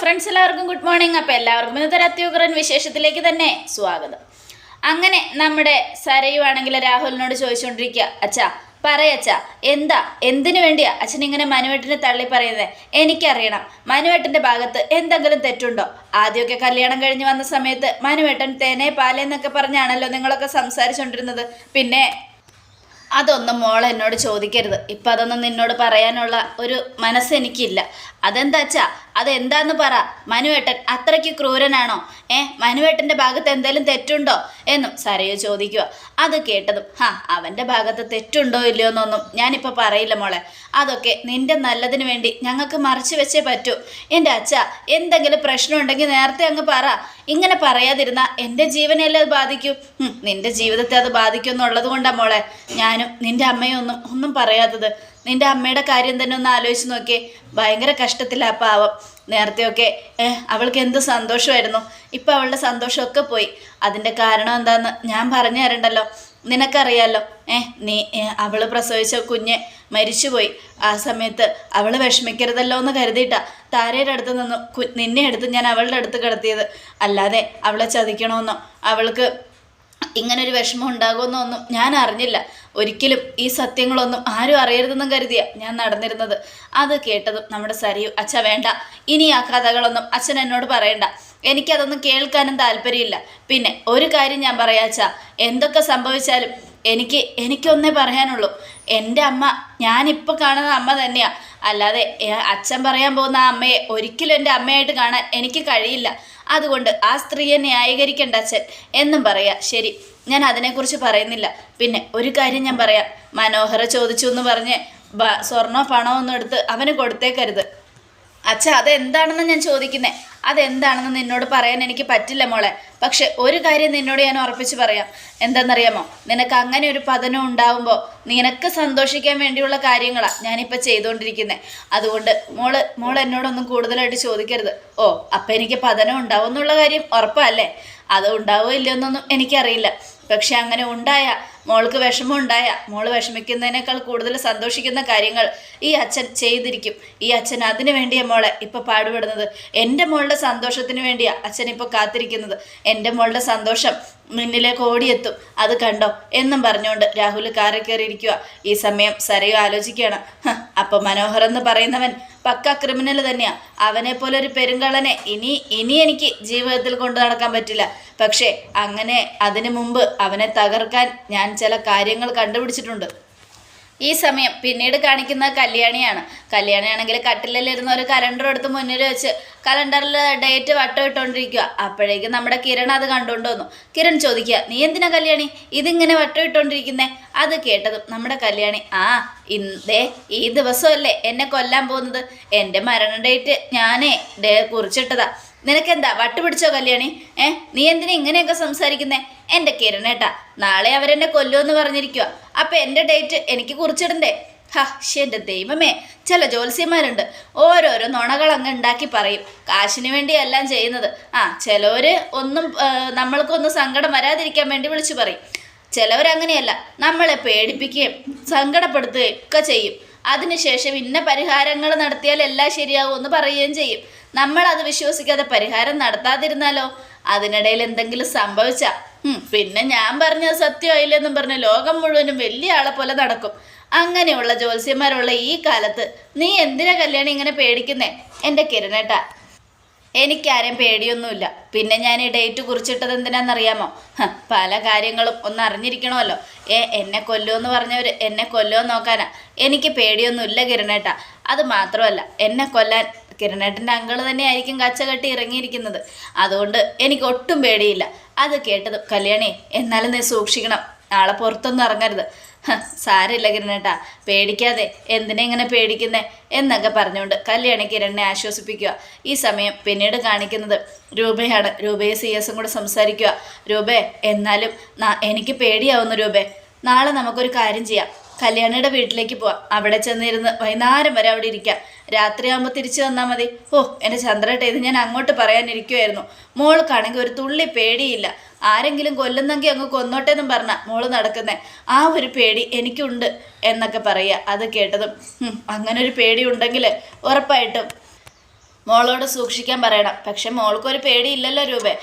Friends എല്ലാവർക്കും good morning അപ്പോൾ എല്ലാവർക്കും ഇന്നത്തെ അത്യുഗ്രൻ വിശേഷത്തിലേക്ക് തന്നെ സ്വാഗതം. അങ്ങനെ നമ്മുടെ സരയുവാണെങ്കിൽ രാഹുലിനോട് ചോദിച്ചുകൊണ്ടിരിക്കുക അച്ഛാ പറയച്ചാ എന്താ എന്തിനു വേണ്ടിയാ അച്ഛൻ ഇങ്ങനെ മനുവേട്ടിനെ തള്ളി പറയുന്നത് എനിക്കറിയണം. മനുവേട്ടന്റെ ഭാഗത്ത് എന്തെങ്കിലും തെറ്റുണ്ടോ? ആദ്യമൊക്കെ കല്യാണം കഴിഞ്ഞ് വന്ന സമയത്ത് മനുവേട്ടൻ തേനെ പാലേന്നൊക്കെ പറഞ്ഞാണല്ലോ നിങ്ങളൊക്കെ സംസാരിച്ചുകൊണ്ടിരുന്നത് പിന്നെ അതൊന്നും മോൾ എന്നോട് ചോദിക്കരുത്. ഇപ്പം അതൊന്നും നിന്നോട് പറയാനുള്ള ഒരു മനസ്സ് എനിക്കില്ല അതെന്താച്ചാ അതെന്താന്ന് പറ. മനുവേട്ടൻ അത്രയ്ക്ക് ക്രൂരനാണോ? ഏ മനുവേട്ടന്റെ ഭാഗത്ത് എന്തെങ്കിലും തെറ്റുണ്ടോ? എന്നും സരയു ചോദിക്കുക. അത് കേട്ടതും ഹാ അവന്റെ ഭാഗത്ത് തെറ്റുണ്ടോ ഇല്ലയോ എന്നൊന്നും ഞാനിപ്പോൾ പറയില്ല മോളെ. അതൊക്കെ നിന്റെ നല്ലതിന് വേണ്ടി ഞങ്ങൾക്ക് മറച്ചു വെച്ചേ പറ്റൂ. എന്റെ അച്ഛ എന്തെങ്കിലും പ്രശ്നമുണ്ടെങ്കിൽ നേരത്തെ അങ്ങ് പറ. ഇങ്ങനെ പറയാതിരുന്ന എന്റെ ജീവനെയല്ലേ അത് ബാധിക്കും? നിന്റെ ജീവിതത്തെ അത് ബാധിക്കും എന്നുള്ളത് കൊണ്ടാണ് മോളെ. ഞാനും നിന്റെ അമ്മയും ഒന്നും ഒന്നും പറയാത്തത്. നിന്റെ അമ്മയുടെ കാര്യം തന്നെ ഒന്ന് ആലോചിച്ച് നോക്കിയേ. ഭയങ്കര കഷ്ടത്തിലാ പാവം. നേരത്തെയൊക്കെ അവൾക്ക് എന്ത് സന്തോഷമായിരുന്നു. ഇപ്പം അവളുടെ സന്തോഷമൊക്കെ പോയി. അതിന്റെ കാരണം എന്താന്ന് ഞാൻ പറഞ്ഞു തരണ്ടല്ലോ. നിനക്കറിയാലോ ഏഹ് നീ അവൾ പ്രസവിച്ച കുഞ്ഞ് മരിച്ചുപോയി. ആ സമയത്ത് അവൾ വിഷമിക്കരുതല്ലോ എന്ന് കരുതിയിട്ടാ താരയുടെ അടുത്ത് നിന്ന് നിന്നെ എടുത്ത് ഞാൻ അവളുടെ അടുത്ത് കിടത്തിയത്. അല്ലാതെ അവളെ ചതിക്കണമെന്നോ അവൾക്ക് ഇങ്ങനൊരു വിഷമം ഉണ്ടാകുമെന്നൊന്നും ഞാൻ അറിഞ്ഞില്ല. ഒരിക്കലും ഈ സത്യങ്ങളൊന്നും ആരും അറിയരുതെന്നും കരുതിയ ഞാൻ നടന്നിരുന്നത്. അത് കേട്ടതും നമ്മുടെ സരിയു അച്ഛ വേണ്ട. ഇനി ആ കഥകളൊന്നും അച്ഛൻ എന്നോട് പറയണ്ട. എനിക്കതൊന്നും കേൾക്കാനും താല്പര്യമില്ല. പിന്നെ ഒരു കാര്യം ഞാൻ പറയാച്ചാ എന്തൊക്കെ സംഭവിച്ചാലും എനിക്ക് എനിക്കൊന്നേ പറയാനുള്ളൂ. എന്റെ അമ്മ ഞാനിപ്പോൾ കാണുന്ന അമ്മ തന്നെയാണ് അല്ലാതെ അച്ഛൻ പറയാൻ പോകുന്ന ആ അമ്മയെ ഒരിക്കലും എന്റെ അമ്മയായിട്ട് കാണാൻ എനിക്ക് കഴിയില്ല. അതുകൊണ്ട് ആ സ്ത്രീയെ ന്യായീകരിക്കേണ്ട അച്ഛൻ. എന്നും പറയാ. ശരി. ഞാൻ അതിനെക്കുറിച്ച് പറയുന്നില്ല. പിന്നെ ഒരു കാര്യം ഞാൻ പറയാം. മനോഹര ചോദിച്ചു എന്ന് പറഞ്ഞ് സ്വർണോ പണമോ ഒന്നും എടുത്ത് അവന് കൊടുത്തേക്കരുത്. അച്ഛ അതെന്താണെന്ന് ഞാൻ ചോദിക്കുന്നേ. അതെന്താണെന്ന് നിന്നോട് പറയാൻ എനിക്ക് പറ്റില്ല മോളെ. പക്ഷെ ഒരു കാര്യം നിന്നോട് ഞാൻ ഉറപ്പിച്ച് പറയാം. എന്താണെന്നറിയാമോ? നിനക്ക് അങ്ങനെ ഒരു പതനം ഉണ്ടാവുമ്പോൾ നിനക്ക് സന്തോഷിക്കാൻ വേണ്ടിയുള്ള കാര്യങ്ങളാണ് ഞാനിപ്പോൾ ചെയ്തുകൊണ്ടിരിക്കുന്നത് അതുകൊണ്ട് മോൾ മോൾ എന്നോടൊന്നും കൂടുതലായിട്ട് ചോദിക്കരുത്. ഓ അപ്പം എനിക്ക് പതനം ഉണ്ടാവും എന്നുള്ള കാര്യം ഉറപ്പല്ലേ അത് ഉണ്ടാവോ ഇല്ലയെന്നൊന്നും എനിക്കറിയില്ല. പക്ഷെ അങ്ങനെ ഉണ്ടായ മോൾക്ക് വിഷമം ഉണ്ടായ മോൾ വിഷമിക്കുന്നതിനേക്കാൾ കൂടുതൽ സന്തോഷിക്കുന്ന കാര്യങ്ങൾ ഈ അച്ഛൻ ചെയ്തിരിക്കും. ഈ അച്ഛൻ അതിനു വേണ്ടിയാ മോളെ ഇപ്പൊ പാടുപെടുന്നത്. എന്റെ മോളുടെ സന്തോഷത്തിന് വേണ്ടിയാ അച്ഛൻ ഇപ്പോൾ കാത്തിരിക്കുന്നത്. എന്റെ മോളുടെ സന്തോഷം മുന്നിലേക്ക് ഓടിയെത്തും. അത് കണ്ടോ? എന്നും പറഞ്ഞുകൊണ്ട് രാഹുൽ കാറിൽ കയറിയിരിക്കുക ഈ സമയം സരയു ആലോചിക്കുകയാണ്. അപ്പോൾ അപ്പൊ മനോഹർ എന്ന് പറയുന്നവൻ പക്ക ക്രിമിനൽ തന്നെയാ. അവനെ പോലെ ഒരു പെരുങ്കളനെ ഇനി ഇനി എനിക്ക് ജീവിതത്തിൽ കൊണ്ടു നടക്കാൻ പറ്റില്ല. പക്ഷേ അങ്ങനെ അതിനു മുമ്പ് അവനെ തകർക്കാൻ ഞാൻ ചില കാര്യങ്ങൾ കണ്ടുപിടിച്ചിട്ടുണ്ട്. ഈ സമയം പിന്നീട് കാണിക്കുന്ന കല്യാണിയാണ്. കല്യാണിയാണെങ്കിൽ കട്ടിലിരുന്ന ഒരു കലണ്ടർ എടുത്ത് മുന്നിൽ വെച്ച് കലണ്ടറിൽ ഡേറ്റ് വട്ടം ഇട്ടുകൊണ്ടിരിക്കുക അപ്പോഴേക്കും നമ്മുടെ കിരൺ അത് കണ്ടുകൊണ്ട് വന്നു. കിരൺ ചോദിക്കുക നീ എന്തിനാ കല്യാണി? ഇതിങ്ങനെ വട്ടം ഇട്ടുകൊണ്ടിരിക്കുന്നേ? അത് കേട്ടതും നമ്മുടെ കല്യാണി ആ ഇന്നേ ഈ ദിവസമല്ലേ എന്നെ കൊല്ലാൻ പോകുന്നത്? എന്റെ മരണ ഡേറ്റ് ഞാനേ ഡേ കുറിച്ചിട്ടതാ. നിനക്കെന്താ വട്ടുപിടിച്ചോ കല്യാണി? ഏ നീ എന്തിനാ ഇങ്ങനെയൊക്കെ സംസാരിക്കുന്നേ? എന്റെ കിരണേട്ടാ നാളെ അവരെന്നെ കൊല്ലുമെന്ന് പറഞ്ഞിരിക്കുക അപ്പം എന്റെ ഡേറ്റ് എനിക്ക് കുറിച്ചിടണ്ടേ? ഹാ എന്റെ ദൈവമേ ചില ജ്യോത്സ്യന്മാരുണ്ട്. ഓരോരോ നുണകൾ അങ്ങ് ഉണ്ടാക്കി പറയും. കാശിന് വേണ്ടി എല്ലാം ചെയ്യുന്നത്. ആ ചിലവര് ഒന്നും നമ്മൾക്കൊന്നും സങ്കടം വരാതിരിക്കാൻ വേണ്ടി വിളിച്ചു പറയും. ചിലവരങ്ങനെയല്ല നമ്മളെ പേടിപ്പിക്കുകയും സങ്കടപ്പെടുത്തുകയും ഒക്കെ ചെയ്യും. അതിനുശേഷം ഇന്ന പരിഹാരങ്ങൾ നടത്തിയാൽ എല്ലാം ശരിയാകുമെന്ന് പറയുകയും ചെയ്യും. നമ്മൾ അത് വിശ്വസിക്കാതെ പരിഹാരം നടത്താതിരുന്നാലോ? അതിനിടയിൽ എന്തെങ്കിലും സംഭവിച്ച? പിന്നെ ഞാൻ പറഞ്ഞത് സത്യമായില്ലെന്നും പറഞ്ഞ് ലോകം മുഴുവനും വലിയ ആളെ പോലെ നടക്കും. അങ്ങനെയുള്ള ജ്യോത്സ്യന്മാരുള്ള ഈ കാലത്ത് നീ എന്തിനാ കല്യാണം ഇങ്ങനെ പേടിക്കുന്നേ? എന്റെ കിരണേട്ടാ എനിക്കാരെയും പേടിയൊന്നുമില്ല. പിന്നെ ഞാൻ ഈ ഡേറ്റ് കുറിച്ചിട്ടത് എന്തിനാണെന്നറിയാമോ? പല കാര്യങ്ങളും ഒന്ന് അറിഞ്ഞിരിക്കണമല്ലോ. ഏ എന്നെ കൊല്ലുമെന്ന് പറഞ്ഞവർ എന്നെ കൊല്ലുമെന്ന് നോക്കാനാ. എനിക്ക് പേടിയൊന്നുമില്ല കിരണേട്ട. അത് മാത്രമല്ല എന്നെ കൊല്ലാൻ കിരണേട്ടന്റെ അങ്കിൾ തന്നെയായിരിക്കും കച്ച കെട്ടി ഇറങ്ങിയിരിക്കുന്നത്. അതുകൊണ്ട് എനിക്ക് ഒട്ടും പേടിയില്ല. അത് കേട്ടത് കല്യാണി എന്നാലും നീ സൂക്ഷിക്കണം. നാളെ പുറത്തൊന്നും ഇറങ്ങരുത്. സാരമില്ല കിരണേട്ടാ പേടിക്കാതെ. എന്തിനെ ഇങ്ങനെ പേടിക്കുന്നേ? എന്നൊക്കെ പറഞ്ഞുകൊണ്ട് കല്യാണി കിരണിനെ ആശ്വസിപ്പിക്കുക. ഈ സമയം പിന്നീട് കാണിക്കുന്നത് രൂപയാണ്. രൂപയെ സി എസും കൂടെ സംസാരിക്കുക. രൂപേ എന്നാലും എനിക്ക് പേടിയാവുന്നു രൂപേ. നാളെ നമുക്കൊരു കാര്യം ചെയ്യാം. കല്യാണിയുടെ വീട്ടിലേക്ക് പോവാം. അവിടെ ചെന്നിരുന്ന് വൈകുന്നേരം വരെ അവിടെ ഇരിക്കാം. രാത്രിയാകുമ്പോൾ തിരിച്ചു വന്നാൽ മതി. ഓ എന്റെ ചന്ദ്രേട്ട ഇത് ഞാൻ അങ്ങോട്ട് പറയാനിരിക്കുമായിരുന്നു മോൾക്കാണെങ്കിൽ ഒരു തുള്ളി പേടിയില്ല. ആരെങ്കിലും കൊല്ലുന്നെങ്കിൽ അങ്ങ് കൊന്നോട്ടെ എന്നും പറഞ്ഞ മോൾ നടക്കുന്നേ. ആ ഒരു പേടി എനിക്കുണ്ട് എന്നൊക്കെ പറയുക അത് കേട്ടതും അങ്ങനെ ഒരു പേടി ഉണ്ടെങ്കിൽ ഉറപ്പായിട്ടും മോളോട് സൂക്ഷിക്കാൻ പറയണം. പക്ഷെ മോൾക്കൊരു പേടിയില്ലല്ലോ രൂപേ.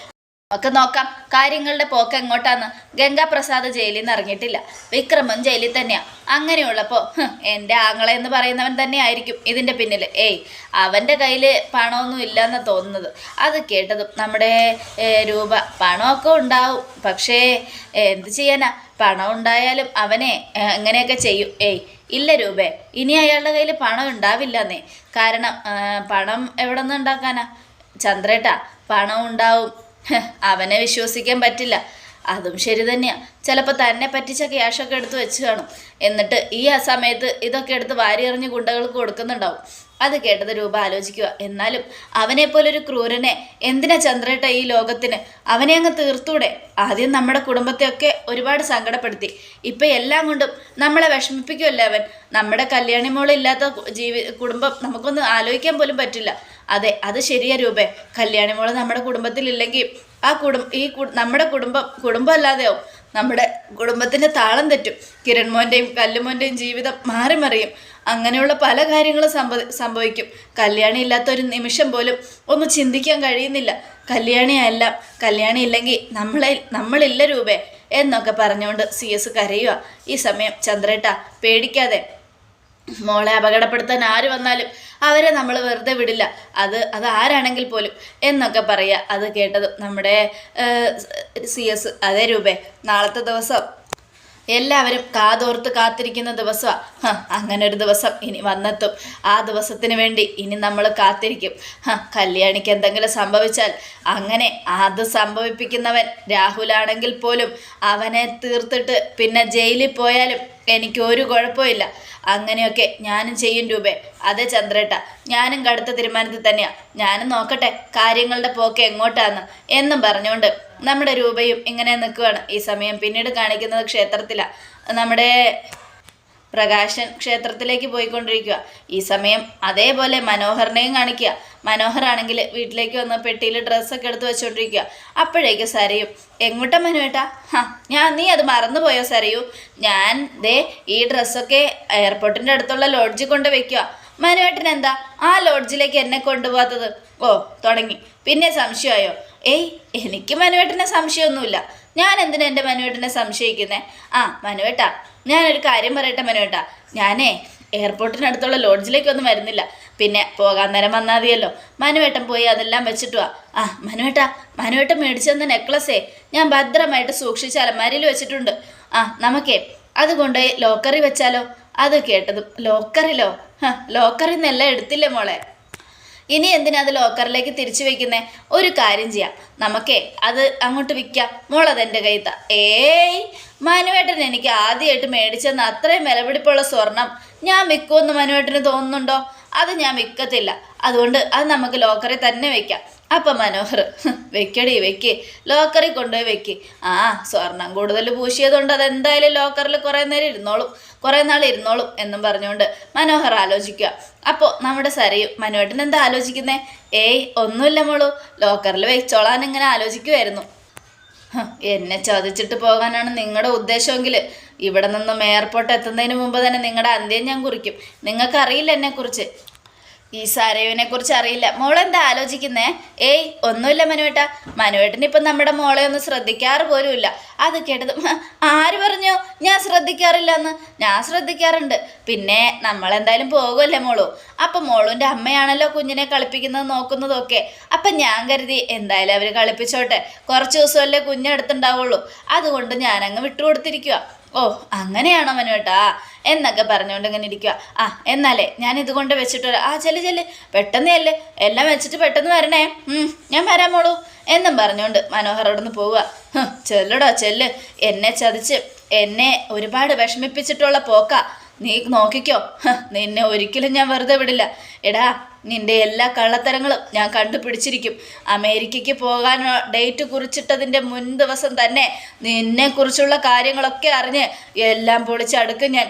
നമുക്ക് നോക്കാം. കാര്യങ്ങളുടെ പോക്ക് എങ്ങോട്ടാന്ന് ഗംഗാപ്രസാദ് ജയിലിൽ നിന്ന് ഇറങ്ങിയിട്ടില്ല. വിക്രമം ജയിലിൽ തന്നെയാ. അങ്ങനെയുള്ളപ്പോൾ എന്റെ ആങ്ങളെ എന്ന് പറയുന്നവൻ തന്നെ ആയിരിക്കും ഇതിന്റെ പിന്നിൽ ഏയ് അവന്റെ കയ്യിൽ പണമൊന്നും ഇല്ലെന്ന് തോന്നുന്നത്. അത് കേട്ടതും നമ്മുടെ രൂപ പണമൊക്കെ ഉണ്ടാവും. പക്ഷേ എന്ത് ചെയ്യാനാ? പണം ഉണ്ടായാലും അവനെ അങ്ങനെയൊക്കെ ചെയ്യും. ഏയ് ഇല്ല രൂപേ ഇനി അയാളുടെ കയ്യിൽ പണം ഉണ്ടാവില്ലെന്നേ. കാരണം പണം എവിടെ നിന്ന് ഉണ്ടാക്കാനാ? ചന്ദ്രേട്ടാ പണം ഉണ്ടാവും. അവനെ വിശ്വസിക്കാൻ പറ്റില്ല. അതും ശരി തന്നെയാ. ചിലപ്പോൾ തന്നെ പറ്റിച്ച ക്യാഷൊക്കെ എടുത്ത് വെച്ച് കാണും. എന്നിട്ട് ഈ ആ സമയത്ത് ഇതൊക്കെ എടുത്ത് വാരി എറിഞ്ഞ് ഗുണ്ടകൾക്ക് കൊടുക്കുന്നുണ്ടാവും. അത് കേട്ടത് രൂപ ആലോചിക്കുക. എന്നാലും അവനെപ്പോലൊരു ക്രൂരനെ എന്തിനാ ചന്ദ്രേട്ട ഈ ലോകത്തിന്? അവനെ അങ്ങ് തീർത്തൂടെ? ആദ്യം നമ്മുടെ കുടുംബത്തെയൊക്കെ ഒരുപാട് സങ്കടപ്പെടുത്തി. ഇപ്പം എല്ലാം കൊണ്ടും നമ്മളെ വിഷമിപ്പിക്കുമല്ലേ അവൻ? നമ്മുടെ കല്യാണി മോളില്ലാത്ത ജീവി കുടുംബം നമുക്കൊന്ന് ആലോചിക്കാൻ പോലും പറ്റില്ല. അതെ അത് ശരിയാ രൂപേ. കല്യാണി മോൾ നമ്മുടെ കുടുംബത്തിലില്ലെങ്കിൽ ആ കുടും ഈ നമ്മുടെ കുടുംബം കുടുംബം അല്ലാതെയാവും നമ്മുടെ കുടുംബത്തിന്റെ താളം തെറ്റും. കിരൺമോന്റെയും കല്ലുമോന്റെയും ജീവിതം മാറി മറിയും. അങ്ങനെയുള്ള പല കാര്യങ്ങളും സംഭവ സംഭവിക്കും. കല്യാണി ഇല്ലാത്ത ഒരു നിമിഷം പോലും ഒന്ന് ചിന്തിക്കാൻ കഴിയുന്നില്ല. കല്യാണിയല്ല കല്യാണി ഇല്ലെങ്കിൽ നമ്മളെ നമ്മളില്ല രൂപേ എന്നൊക്കെ പറഞ്ഞുകൊണ്ട് സി എസ് കരയുക ഈ സമയം ചന്ദ്രേട്ട പേടിക്കാതെ മോളെ അപകടപ്പെടുത്താൻ ആര് വന്നാലും അവരെ നമ്മൾ വെറുതെ വിടില്ല അത് അത് ആരാണെങ്കിൽ പോലും എന്നൊക്കെ പറയുക അത് കേട്ടത് നമ്മുടെ സി എസ് അതേ രൂപേ നാളത്തെ ദിവസം എല്ലാവരും കാതോർത്ത് കാത്തിരിക്കുന്ന ദിവസമാണ് അങ്ങനെ ഒരു ദിവസം ഇനി വന്നെത്തും. ആ ദിവസത്തിന് വേണ്ടി ഇനി നമ്മൾ കാത്തിരിക്കും. കല്യാണിക്ക് എന്തെങ്കിലും സംഭവിച്ചാൽ അങ്ങനെ അത് സംഭവിപ്പിക്കുന്നവൻ രാഹുലാണെങ്കിൽ പോലും അവനെ തീർത്തിട്ട് പിന്നെ ജയിലിൽ പോയാലും എനിക്ക് ഒരു കുഴപ്പമില്ല. അങ്ങനെയൊക്കെ ഞാനും ചെയ്യും രൂപേ. അതെ ചന്ദ്രേട്ട ഞാനും കടുത്ത തീരുമാനത്തിൽ തന്നെയാണ് ഞാനും നോക്കട്ടെ കാര്യങ്ങളുടെ പോക്ക് എങ്ങോട്ടാന്ന് എന്നും പറഞ്ഞുകൊണ്ട് നമ്മുടെ രൂപയും ഇങ്ങനെ നിൽക്കുകയാണ് ഈ സമയം പിന്നീട് കാണിക്കുന്നത് ക്ഷേത്രത്തിലാണ് നമ്മുടെ പ്രകാശൻ ക്ഷേത്രത്തിലേക്ക് പോയിക്കൊണ്ടിരിക്കുക ഈ സമയം അതേപോലെ മനോഹരനെയും കാണിക്കുക മനോഹറാണെങ്കിൽ വീട്ടിലേക്ക് വന്ന് പെട്ടിയിൽ ഡ്രസ്സൊക്കെ എടുത്ത് വെച്ചുകൊണ്ടിരിക്കുക അപ്പോഴേക്ക് സരയും എങ്ങോട്ടാ മനുവേട്ടാ? ഹാ ഞാൻ നീ അത് മറന്നുപോയോ സരയു? ഞാൻ ദേ ഈ ഡ്രസ്സൊക്കെ എയർപോർട്ടിന്റെ അടുത്തുള്ള ലോഡ്ജിൽ കൊണ്ട് വെക്കുക മനുവേട്ടൻ എന്താ ആ ലോഡ്ജിലേക്ക് എന്നെ കൊണ്ടുപോകാത്തത്. ഓ തുടങ്ങി. പിന്നെ സംശയമായോ? ഏയ് എനിക്ക് മനുവേട്ടനെ സംശയമൊന്നുമില്ല. ഞാൻ എന്തിനാ എന്റെ മനുവേട്ടനെ സംശയിക്കുന്നത് ആ മനുവേട്ട ഞാനൊരു കാര്യം പറയട്ടെ മനുവേട്ട. ഞാനേ എയർപോർട്ടിനടുത്തുള്ള ലോഡ്ജിലേക്കൊന്നും വരുന്നില്ല. പിന്നെ പോകാൻ നേരം വന്നാൽ മതിയല്ലോ. മനുവേട്ടൻ പോയി അതെല്ലാം വെച്ചിട്ട് വാ. ആ മനുവേട്ട മനുവേട്ടൻ മേടിച്ചു തന്ന നെക്ലസേ ഞാൻ ഭദ്രമായിട്ട് സൂക്ഷിച്ച് അലമാരിയിൽ വെച്ചിട്ടുണ്ട്. ആ നമുക്കേ അതുകൊണ്ട് ലോക്കറി വെച്ചാലോ? അത് കേട്ടതും ലോക്കറിലോ? ഹാ നിന്നെല്ലാം എടുത്തില്ലേ മോളെ? ഇനി എന്തിനാ അത് ലോക്കറിലേക്ക് തിരിച്ചു വെക്കുന്നേ? ഒരു കാര്യം ചെയ്യാം. നമുക്കേ അത് അങ്ങോട്ട് വിൽക്കാം. മോളതെന്റെ കയ്യിൽ ഏയ്! മനുവേട്ടൻ എനിക്ക് ആദ്യമായിട്ട് മേടിച്ചെന്ന് അത്രയും വിലപിടിപ്പുള്ള സ്വർണം ഞാൻ വിൽക്കുമെന്ന് മനുവേട്ടന് തോന്നുന്നുണ്ടോ? അത് ഞാൻ വെക്കത്തില്ല. അതുകൊണ്ട് അത് നമുക്ക് ലോക്കറിൽ തന്നെ വെക്കാം. അപ്പം മനോഹർ "ഹ്, വെക്കടി വെക്ക്. ലോക്കറിൽ കൊണ്ടുപോയി വെക്ക്. ആ സ്വർണം കൂടുതൽ പൂശിയതുകൊണ്ട് അതെന്തായാലും ലോക്കറിൽ കുറേ നേരം ഇരുന്നോളും. കുറേ നാൾ ഇരുന്നോളും എന്നും പറഞ്ഞുകൊണ്ട് മനോഹർ ആലോചിക്കുക. അപ്പോൾ നമ്മുടെ സരയും മനുവേട്ടൻ എന്താ ആലോചിക്കുന്നേ? ഏയ് ഒന്നുമില്ല മോളൂ. ലോക്കറിൽ വെച്ചോളാൻ ഇങ്ങനെ ആലോചിക്കുമായിരുന്നു എന്നെ ചതിച്ചിട്ട് പോകാനാണ് നിങ്ങളുടെ ഉദ്ദേശമെങ്കിൽ. ഇവിടെ നിന്നും എയർപോർട്ട് എത്തുന്നതിന് മുമ്പ് തന്നെ നിങ്ങളുടെ അന്ത്യം ഞാൻ കുറിക്കും. നിങ്ങൾക്കറിയില്ല എന്നെക്കുറിച്ച്. ഈ സരയുവിനെ കുറിച്ച് അറിയില്ല. മോളെന്താ ആലോചിക്കുന്നേ? ഏയ് ഒന്നുമില്ല മനുവേട്ട. മനുവേട്ടൻ ഇപ്പം നമ്മുടെ മോളെ ഒന്ന് ശ്രദ്ധിക്കാറ് പോലുമില്ല. അത് കേട്ടത് ആര് പറഞ്ഞു? ഞാൻ ശ്രദ്ധിക്കാറില്ല എന്ന് ഞാൻ ശ്രദ്ധിക്കാറുണ്ട്. പിന്നെ നമ്മളെന്തായാലും പോകുമല്ലേ മോളു? അപ്പം മോളുവിന്റെ അമ്മയാണല്ലോ കുഞ്ഞിനെ കളിപ്പിക്കുന്നത് നോക്കുന്നതൊക്കെ. അപ്പം ഞാൻ കരുതി എന്തായാലും അവർ കളിപ്പിച്ചോട്ടെ. കുറച്ച് ദിവസമല്ലേ കുഞ്ഞെടുത്തുണ്ടാവുള്ളൂ അതുകൊണ്ട് ഞാനങ്ങ് വിട്ടുകൊടുത്തിരിക്കുക ഓ അങ്ങനെയാണോ മനുവേട്ടാ? എന്നൊക്കെ പറഞ്ഞുകൊണ്ട് ഇങ്ങനെ ഇരിക്കുക ആ എന്നാലേ ഞാൻ ഇതുകൊണ്ട് വെച്ചിട്ട് ആ ചെല്ല് ചെല്ല്. പെട്ടെന്ന് എല്ലാം വെച്ചിട്ട് പെട്ടെന്ന് വരണേ. ഞാൻ വരാൻ മോളൂ. എന്നും പറഞ്ഞുകൊണ്ട് മനോഹരോടൊന്ന് പോവുക "ഹ്, ചെല്ലടോ ചെല്ല്. എന്നെ ചതിച്ച് എന്നെ ഒരുപാട് വിഷമിപ്പിച്ചിട്ടുള്ള പോക്ക. നീ നോക്കിക്കോ. നിന്നെ ഒരിക്കലും ഞാൻ വെറുതെ വിടില്ല. എടാ നിന്റെ എല്ലാ കള്ളത്തരങ്ങളും ഞാൻ കണ്ടുപിടിച്ചിരിക്കും. അമേരിക്കയ്ക്ക് പോകാൻ ഡേറ്റ് കുറിച്ചിട്ടതിന്റെ മുൻ ദിവസം തന്നെ നിന്നെക്കുറിച്ചുള്ള കാര്യങ്ങളൊക്കെ അറിഞ്ഞ് എല്ലാം പൊളിച്ചടുക്കും ഞാൻ.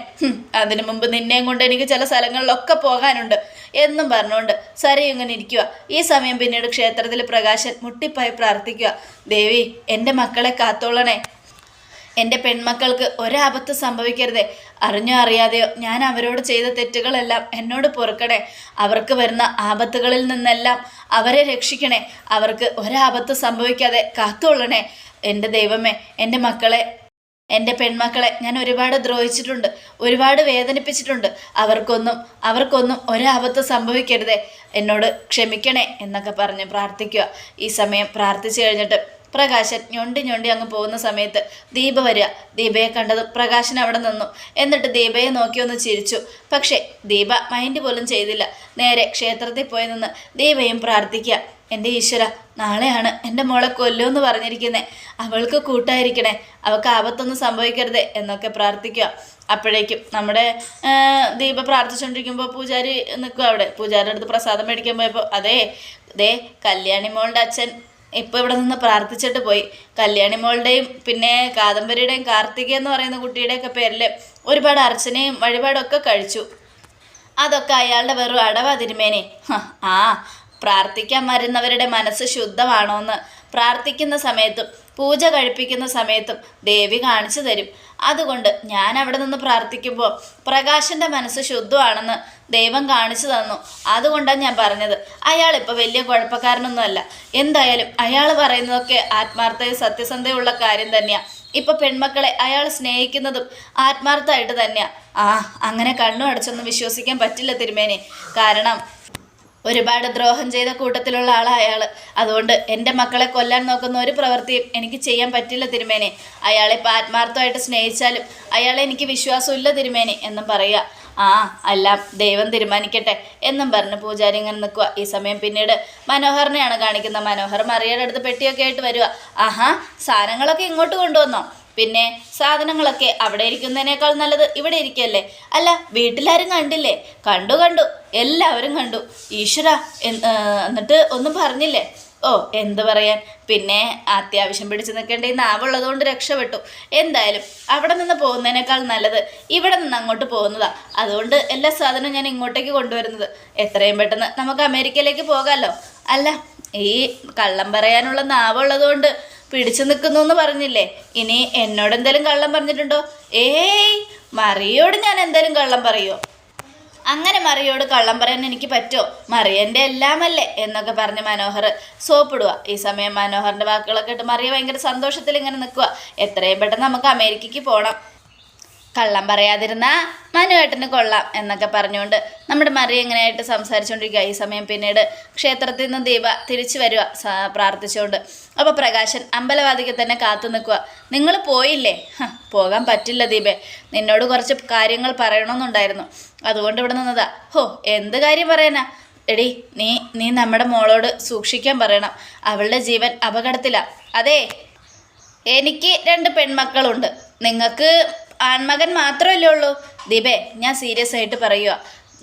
അതിനു മുമ്പ് നിന്നെയും കൊണ്ട് എനിക്ക് ചില സ്ഥലങ്ങളിലൊക്കെ പോകാനുണ്ട്. എന്നും പറഞ്ഞുകൊണ്ട് സരി ഇങ്ങനെ ഇരിക്കുക ഈ സമയം പിന്നീട് ക്ഷേത്രത്തിൽ പ്രകാശൻ മുട്ടിപ്പായി പ്രാർത്ഥിക്കുക ദേവി എന്റെ മക്കളെ കാത്തോളണേ. എന്റെ പെൺമക്കൾക്ക് ഒരാപത്ത് സംഭവിക്കരുത്. അറിഞ്ഞോ അറിയാതെയോ ഞാൻ അവരോട് ചെയ്ത തെറ്റുകളെല്ലാം എന്നോട് പൊറുക്കണേ. അവർക്ക് വരുന്ന ആപത്തുകളിൽ നിന്നെല്ലാം അവരെ രക്ഷിക്കണേ. അവർക്ക് ഒരാപത്ത് സംഭവിക്കാതെ കാത്തുകൊള്ളണേ. എന്റെ ദൈവമേ എന്റെ മക്കളെ എന്റെ പെൺമക്കളെ ഞാൻ ഒരുപാട് ദ്രോഹിച്ചിട്ടുണ്ട് ഒരുപാട് വേദനിപ്പിച്ചിട്ടുണ്ട്. അവർക്കൊന്നും അവർക്കൊന്നും ഒരാപത്ത് സംഭവിക്കരുതേ. എന്നോട് ക്ഷമിക്കണേ എന്നൊക്കെ പറഞ്ഞ് പ്രാർത്ഥിക്കുക. ഈ സമയം പ്രാർത്ഥിച്ചു കഴിഞ്ഞിട്ട് പ്രകാശൻ ഞൊണ്ടി ഞൊണ്ടി അങ്ങ് പോകുന്ന സമയത്ത് ദീപ വരിക. ദീപയെ കണ്ടത് പ്രകാശൻ അവിടെ നിന്നു. എന്നിട്ട് ദീപയെ നോക്കി ഒന്ന് ചിരിച്ചു. പക്ഷേ ദീപ മൈൻഡ് പോലും ചെയ്തില്ല. നേരെ ക്ഷേത്രത്തിൽ പോയി നിന്ന് ദീപയും പ്രാർത്ഥിക്കുക. എന്റെ ഈശ്വര നാളെയാണ് എന്റെ മോളെ കൊല്ലുമെന്ന് പറഞ്ഞിരിക്കുന്നത് അവൾക്ക് കൂട്ടായിരിക്കണേ. അവൾക്ക് ആപത്തൊന്നും സംഭവിക്കരുതേ എന്നൊക്കെ പ്രാർത്ഥിക്കുക. അപ്പോഴേക്കും നമ്മുടെ ദീപ പ്രാർത്ഥിച്ചുകൊണ്ടിരിക്കുമ്പോൾ പൂജാരി നിൽക്കുക അവിടെ. പൂജാരിയുടെ അടുത്ത് പ്രസാദം മേടിക്കാൻ പോയപ്പോൾ അതേ ദേ കല്യാണി മോളുടെ അച്ഛൻ ഇപ്പോൾ ഇവിടെ നിന്ന് പ്രാർത്ഥിച്ചിട്ട് പോയി. കല്യാണി മോളുടെയും പിന്നെ കാദംബരിയുടെയും കാർത്തിക എന്ന് പറയുന്ന കുട്ടിയുടെയൊക്കെ പേരിൽ ഒരുപാട് അർച്ചനയും വഴിപാടൊക്കെ കഴിച്ചു. അതൊക്കെ അയാളുടെ വെറും അടവാ തിരുമേനെ. ആ പ്രാർത്ഥിക്കാൻ വരുന്നവരുടെ മനസ്സ് ശുദ്ധമാണോ എന്ന് പ്രാർത്ഥിക്കുന്ന സമയത്തും പൂജ കഴിപ്പിക്കുന്ന സമയത്തും ദേവി കാണിച്ചു തരും. അതുകൊണ്ട് ഞാൻ അവിടെ നിന്ന് പ്രാർത്ഥിക്കുമ്പോൾ പ്രകാശന്റെ മനസ്സ് ശുദ്ധമാണെന്ന് ദൈവം കാണിച്ചു തന്നു. അതുകൊണ്ടാണ് ഞാൻ പറഞ്ഞത്. അയാൾ ഇപ്പോൾ വലിയ കുഴപ്പക്കാരനൊന്നുമല്ല. എന്തായാലും അയാൾ പറയുന്നതൊക്കെ ആത്മാർത്ഥയും സത്യസന്ധയുള്ള കാര്യം തന്നെയാണ് ഇപ്പൊ പെൺമക്കളെ അയാൾ സ്നേഹിക്കുന്നതും ആത്മാർത്ഥമായിട്ട് തന്നെയാ. ആ അങ്ങനെ കണ്ണു അടച്ചൊന്നും വിശ്വസിക്കാൻ പറ്റില്ല തിരുമേനെ. കാരണം ഒരുപാട് ദ്രോഹം ചെയ്ത കൂട്ടത്തിലുള്ള ആളാണ് അയാൾ അതുകൊണ്ട് എന്റെ മക്കളെ കൊല്ലാൻ നോക്കുന്ന ഒരു പ്രവൃത്തിയും എനിക്ക് ചെയ്യാൻ പറ്റില്ല തിരുമേനെ. അയാളെ ഇപ്പം ആത്മാർത്ഥമായിട്ട് സ്നേഹിച്ചാലും അയാളെ എനിക്ക് വിശ്വാസമില്ല തിരുമേനെ എന്നും പറയുക. ആ അല്ല ദൈവം തീരുമാനിക്കട്ടെ എന്നും പറഞ്ഞ് പൂജാരി ഇങ്ങനെ നിൽക്കുക ഈ സമയം പിന്നീട് മനോഹറിനെയാണ് കാണിക്കുന്നത്. മനോഹർ മറിയുടെ അടുത്ത് പെട്ടിയൊക്കെ ആയിട്ട് വരിക ആഹാ സാധനങ്ങളൊക്കെ ഇങ്ങോട്ട് കൊണ്ടുവന്നോ? പിന്നെ സാധനങ്ങളൊക്കെ അവിടെ ഇരിക്കുന്നതിനേക്കാൾ നല്ലത് ഇവിടെ ഇരിക്കല്ലേ? അല്ല വീട്ടിലാരും കണ്ടില്ലേ? കണ്ടു കണ്ടു. എല്ലാവരും കണ്ടു. ഈശ്വര എന്നിട്ട് ഒന്നും പറഞ്ഞില്ലേ? ഓ എന്ത് പറയാൻ? പിന്നെ അത്യാവശ്യം പിടിച്ചു നിൽക്കേണ്ട ഈ നാവുള്ളത് കൊണ്ട് രക്ഷപ്പെട്ടു. എന്തായാലും അവിടെ നിന്ന് പോകുന്നതിനേക്കാൾ നല്ലത് ഇവിടെ നിന്ന് അങ്ങോട്ട് പോകുന്നതാ. അതുകൊണ്ട് എല്ലാ സാധനവും ഞാൻ ഇങ്ങോട്ടേക്ക് കൊണ്ടുവരുന്നത്. എത്രയും പെട്ടെന്ന് നമുക്ക് അമേരിക്കയിലേക്ക് പോകാമല്ലോ അല്ല ഈ കള്ളം പറയാനുള്ള നാവുള്ളത് കൊണ്ട് പിടിച്ചു നിൽക്കുന്നു എന്ന് പറഞ്ഞില്ലേ? ഇനി എന്നോട് എന്തെങ്കിലും കള്ളം പറഞ്ഞിട്ടുണ്ടോ? ഏയ് മറിയോട് ഞാൻ എന്തെങ്കിലും കള്ളം പറയോ? അങ്ങനെ മറിയോട് കള്ളം പറയാൻ എനിക്ക് പറ്റുമോ മറിയന്റെ എല്ലാമല്ലേ എന്നൊക്കെ പറഞ്ഞ് മനോഹർ സോപ്പിടുക ഈ സമയം മനോഹറിന്റെ വാക്കുകളൊക്കെ ഇട്ട് മറിയ ഭയങ്കര സന്തോഷത്തിൽ ഇങ്ങനെ നിൽക്കുക എത്രയും പെട്ടെന്ന് നമുക്ക് അമേരിക്കയ്ക്ക് പോകണം കള്ളം പറയാതിരുന്ന മനുവേട്ടന് കൊള്ളാം എന്നൊക്കെ പറഞ്ഞുകൊണ്ട് നമ്മുടെ മറി എങ്ങനെയായിട്ട് സംസാരിച്ചുകൊണ്ടിരിക്കുക ഈ സമയം പിന്നീട് ക്ഷേത്രത്തിൽ നിന്ന് ദീപ തിരിച്ചു വരിക പ്രാർത്ഥിച്ചുകൊണ്ട് അപ്പോൾ പ്രകാശൻ അമ്പലവാദിക്ക് തന്നെ കാത്തു നിൽക്കുക നിങ്ങൾ പോയില്ലേ? പോകാൻ പറ്റില്ല ദീപേ. നിന്നോട് കുറച്ച് കാര്യങ്ങൾ പറയണമെന്നുണ്ടായിരുന്നു. അതുകൊണ്ട് ഇവിടെ നിന്നതാ. ഹോ എന്ത് കാര്യം പറയാനാ? എടി നീ നീ നമ്മുടെ മോളോട് സൂക്ഷിക്കാൻ പറയണം. അവളുടെ ജീവൻ അപകടത്തിലാണ് അതെ എനിക്ക് രണ്ട് പെൺമക്കളുണ്ട്. നിങ്ങൾക്ക് ആൺമകൻ മാത്രമല്ലേ ഉള്ളൂ. ദീപേ ഞാൻ സീരിയസ് ആയിട്ട് പറയുക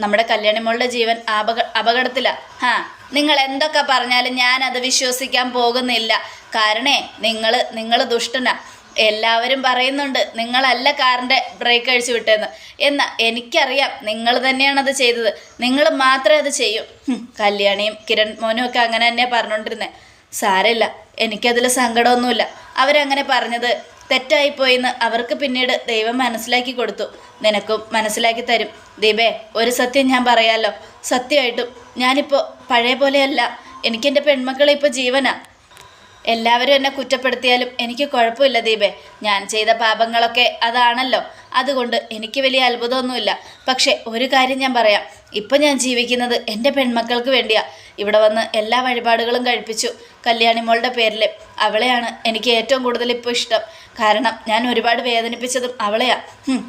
നമ്മുടെ കല്യാണിമോളുടെ ജീവൻ അപക അപകടത്തിലാ. ഹാ നിങ്ങൾ എന്തൊക്കെ പറഞ്ഞാലും ഞാൻ അത് വിശ്വസിക്കാൻ പോകുന്നില്ല. കാരണേ നിങ്ങൾ നിങ്ങൾ ദുഷ്ടനാ. എല്ലാവരും പറയുന്നുണ്ട് നിങ്ങളല്ല കാറിന്റെ ബ്രേക്ക് അഴിച്ചു വിട്ടേന്ന്. എന്നാൽ എനിക്കറിയാം നിങ്ങൾ തന്നെയാണ് അത് ചെയ്തത്. നിങ്ങൾ മാത്രമേ അത് ചെയ്യൂ. കല്യാണിയും കിരൺ മോനും ഒക്കെ അങ്ങനെ തന്നെ പറഞ്ഞുകൊണ്ടിരുന്നത് സാരമില്ല എനിക്കതിൽ സങ്കടമൊന്നുമില്ല. അവരങ്ങനെ പറഞ്ഞത് തെറ്റായിപ്പോയിന്ന് അവർക്ക് പിന്നീട് ദൈവം മനസ്സിലാക്കി കൊടുത്തു. നിനക്കും മനസ്സിലാക്കി തരും. ദീപേ ഒരു സത്യം ഞാൻ പറയാലോ? സത്യമായിട്ടും ഞാനിപ്പോൾ പഴയ പോലെയല്ല. എനിക്കെന്റെ പെൺമക്കളെ ഇപ്പോൾ ജീവനാ. എല്ലാവരും എന്നെ കുറ്റപ്പെടുത്തിയാലും എനിക്ക് കുഴപ്പമില്ല ദീപേ. ഞാൻ ചെയ്ത പാപങ്ങളൊക്കെ അതാണല്ലോ. അതുകൊണ്ട് എനിക്ക് വലിയ അത്ഭുതമൊന്നുമില്ല. പക്ഷേ ഒരു കാര്യം ഞാൻ പറയാം. ഇപ്പം ഞാൻ ജീവിക്കുന്നത് എന്റെ പെൺമക്കൾക്ക് വേണ്ടിയാ. ഇവിടെ വന്ന് എല്ലാ വഴിപാടുകളും കഴിപ്പിച്ചു. കല്യാണിമോളുടെ പേരിൽ അവളെയാണ് എനിക്ക് ഏറ്റവും കൂടുതൽ ഇപ്പോൾ ഇഷ്ടം. കാരണം ഞാൻ ഒരുപാട് വേദനിപ്പിച്ചതും അവളെയാണ്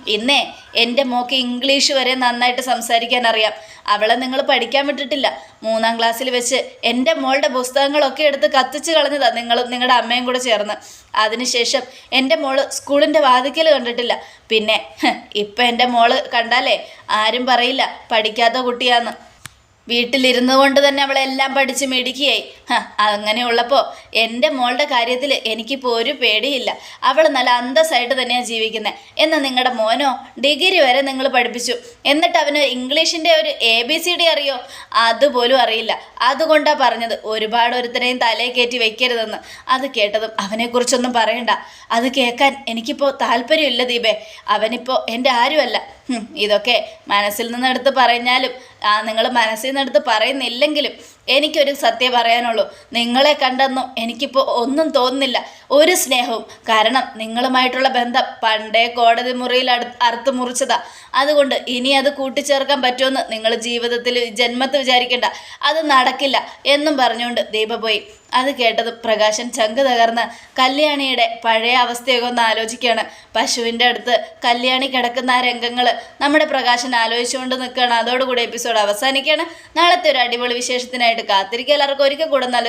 ഇന്നേ എന്റെ മോക്ക് ഇംഗ്ലീഷ് വരെ നന്നായിട്ട് സംസാരിക്കാൻ അറിയാം. അവളെ നിങ്ങൾ പഠിക്കാൻ വിട്ടിട്ടില്ല. മൂന്നാം ക്ലാസ്സിൽ വെച്ച് എന്റെ മോളുടെ പുസ്തകങ്ങളൊക്കെ എടുത്ത് കത്തിച്ച് കളഞ്ഞതാ നിങ്ങളും നിങ്ങളുടെ അമ്മയും കൂടെ ചേർന്ന്. അതിനുശേഷം എന്റെ മോൾ സ്കൂളിന്റെ വാതിക്കൽ കണ്ടിട്ടില്ല. പിന്നെ ഇപ്പം എന്റെ മോൾ കണ്ടാലേ ആരും പറയില്ല പഠിക്കാത്ത കുട്ടിയാന്ന്. വീട്ടിലിരുന്നു കൊണ്ട് തന്നെ അവളെല്ലാം പഠിച്ച് മിടുക്കിയായി. അങ്ങനെയുള്ളപ്പോൾ എന്റെ മോളുടെ കാര്യത്തിൽ എനിക്കിപ്പോൾ ഒരു പേടിയില്ല. അവൾ നല്ല അന്തസ്സായിട്ട് തന്നെയാണ് ജീവിക്കുന്നത് എന്നാൽ നിങ്ങളുടെ മോനോ ഡിഗ്രി വരെ നിങ്ങൾ പഠിപ്പിച്ചു. എന്നിട്ട് അവന് ഇംഗ്ലീഷിന്റെ ഒരു എ ബി സി ഡി അറിയോ? അതുപോലും അറിയില്ല. അതുകൊണ്ടാണ് പറഞ്ഞത് ഒരുപാട് ഒരുത്തരെയും തലയിൽ കയറ്റി വെക്കരുതെന്ന്. അത് കേട്ടതും അവനെക്കുറിച്ചൊന്നും പറയണ്ട. അത് കേൾക്കാൻ എനിക്കിപ്പോൾ താല്പര്യമില്ല ദീപേ. അവനിപ്പോൾ എന്റെ ആരുമല്ല. ഇതൊക്കെ മനസ്സിൽ നിന്നെടുത്ത് പറഞ്ഞാലും നിങ്ങൾ മനസ്സിൽ നിന്നെടുത്ത് പറയുന്നില്ലെങ്കിലും എനിക്കൊരു സത്യം പറയാനുള്ളൂ. നിങ്ങളെ കണ്ടെന്നും എനിക്കിപ്പോൾ ഒന്നും തോന്നുന്നില്ല. ഒരു സ്നേഹവും. കാരണം നിങ്ങളുമായിട്ടുള്ള ബന്ധം പണ്ടേ കോടതി മുറിയിൽ അറുത്ത് മുറിച്ചതാ. അതുകൊണ്ട് ഇനി അത് കൂട്ടിച്ചേർക്കാൻ പറ്റുമെന്ന് നിങ്ങൾ ജീവിതത്തിൽ ജന്മത്ത് വിചാരിക്കേണ്ട. അത് നടക്കില്ല എന്നും പറഞ്ഞുകൊണ്ട് ദീപ പോയി. അത് കേട്ടത് പ്രകാശൻ ചങ്ക് തകർന്ന് കല്യാണിയുടെ പഴയ അവസ്ഥയൊക്കെ ഒന്ന് ആലോചിക്കുകയാണ്. പശുവിന്റെ അടുത്ത് കല്യാണി കിടക്കുന്ന ആ രംഗങ്ങൾ നമ്മുടെ പ്രകാശൻ ആലോചിച്ചുകൊണ്ട് നിൽക്കുകയാണ്. അതോടുകൂടി എപ്പിസോഡ് അവസാനിക്കുകയാണ്. നാളത്തെ ഒരു അടിപൊളി വിശേഷത്തിനായിട്ട് കാത്തിരിക്കുക. എല്ലാവർക്കും ഒരിക്കൽ കൂടെ നല്ല